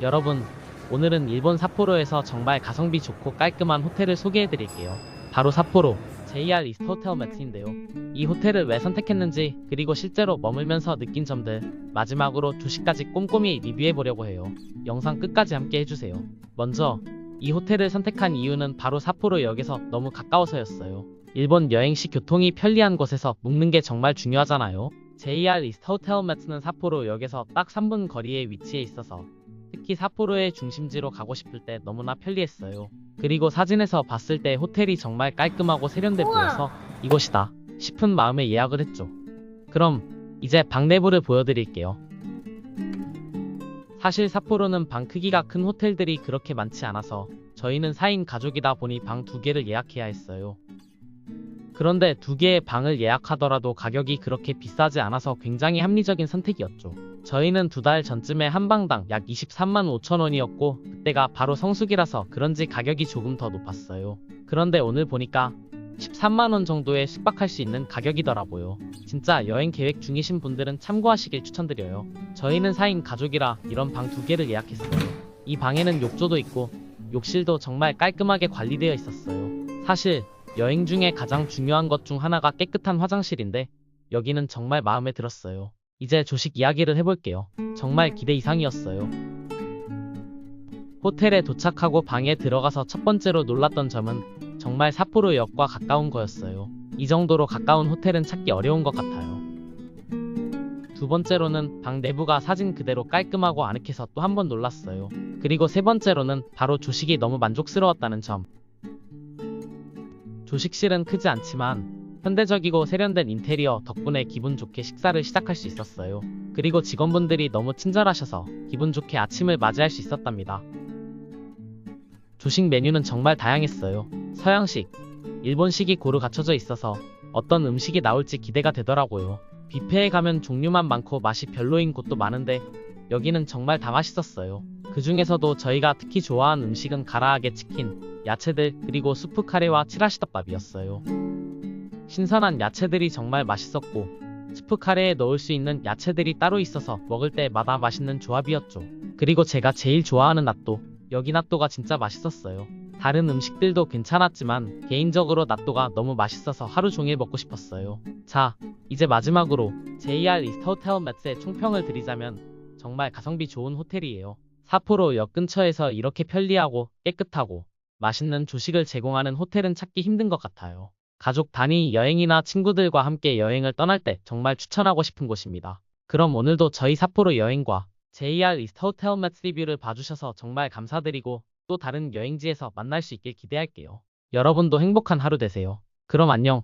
여러분, 오늘은 일본 삿포로에서 정말 가성비 좋고 깔끔한 호텔을 소개해 드릴게요. 바로 삿포로 JR 이스트 호텔 매트인데요. 이 호텔을 왜 선택했는지 그리고 실제로 머물면서 느낀 점들 마지막으로 주식까지 꼼꼼히 리뷰해 보려고 해요. 영상 끝까지 함께 해주세요. 먼저 이 호텔을 선택한 이유는 바로 삿포로역에서 너무 가까워서였어요. 일본 여행 시 교통이 편리한 곳에서 묵는 게 정말 중요하잖아요. JR 이스트 호텔 매트는 삿포로역에서 딱 3분 거리에 위치해 있어서 특히 삿포로의 중심지로 가고 싶을 때 너무나 편리했어요. 그리고 사진에서 봤을 때 호텔이 정말 깔끔하고 세련돼. 보여서 이곳이다 싶은 마음에 예약을 했죠. 그럼 이제 방 내부를 보여드릴게요. 사실 삿포로는 방 크기가 큰 호텔들이 그렇게 많지 않아서 저희는 4인 가족이다 보니 방 두 개를 예약해야 했어요. 그런데 두 개의 방을 예약하더라도 가격이 그렇게 비싸지 않아서 굉장히 합리적인 선택이었죠. 저희는 두 달 전쯤에 한 방당 약 23만 5천 원이었고 그때가 바로 성수기라서 그런지 가격이 조금 더 높았어요. 그런데 오늘 보니까 13만 원 정도에 숙박할 수 있는 가격이더라고요. 진짜 여행 계획 중이신 분들은 참고하시길 추천드려요. 저희는 4인 가족이라 이런 방 두 개를 예약했어요. 이 방에는 욕조도 있고 욕실도 정말 깔끔하게 관리되어 있었어요. 사실 여행 중에 가장 중요한 것 중 하나가 깨끗한 화장실인데 여기는 정말 마음에 들었어요. 이제 조식 이야기를 해볼게요. 정말 기대 이상이었어요. 호텔에 도착하고 방에 들어가서 첫 번째로 놀랐던 점은 정말 삿포로 역과 가까운 거였어요. 이 정도로 가까운 호텔은 찾기 어려운 것 같아요. 두 번째로는 방 내부가 사진 그대로 깔끔하고 아늑해서 또 한 번 놀랐어요. 그리고 세 번째로는 바로 조식이 너무 만족스러웠다는 점. 조식실은 크지 않지만 현대적이고 세련된 인테리어 덕분에 기분 좋게 식사를 시작할 수 있었어요. 그리고 직원분들이 너무 친절하셔서 기분 좋게 아침을 맞이할 수 있었답니다. 조식 메뉴는 정말 다양했어요. 서양식, 일본식이 고루 갖춰져 있어서 어떤 음식이 나올지 기대가 되더라고요. 뷔페에 가면 종류만 많고 맛이 별로인 곳도 많은데 여기는 정말 다 맛있었어요. 그 중에서도 저희가 특히 좋아한 음식은 가라아게 치킨, 야채들, 그리고 수프 카레와 치라시덮밥이었어요. 신선한 야채들이 정말 맛있었고, 스프 카레에 넣을 수 있는 야채들이 따로 있어서 먹을 때마다 맛있는 조합이었죠. 그리고 제가 제일 좋아하는 낫또, 여기 낫또가 진짜 맛있었어요. 다른 음식들도 괜찮았지만 개인적으로 낫또가 너무 맛있어서 하루 종일 먹고 싶었어요. 자, 이제 마지막으로 JR 이스트 호텔 매트의 총평을 드리자면 정말 가성비 좋은 호텔이에요. 사포로 역 근처에서 이렇게 편리하고 깨끗하고 맛있는 조식을 제공하는 호텔은 찾기 힘든 것 같아요. 가족 단위 여행이나 친구들과 함께 여행을 떠날 때 정말 추천하고 싶은 곳입니다. 그럼 오늘도 저희 삿포로 여행과 JR 이스트 호텔 매트 리뷰를 봐주셔서 정말 감사드리고 또 다른 여행지에서 만날 수 있길 기대할게요. 여러분도 행복한 하루 되세요. 그럼 안녕.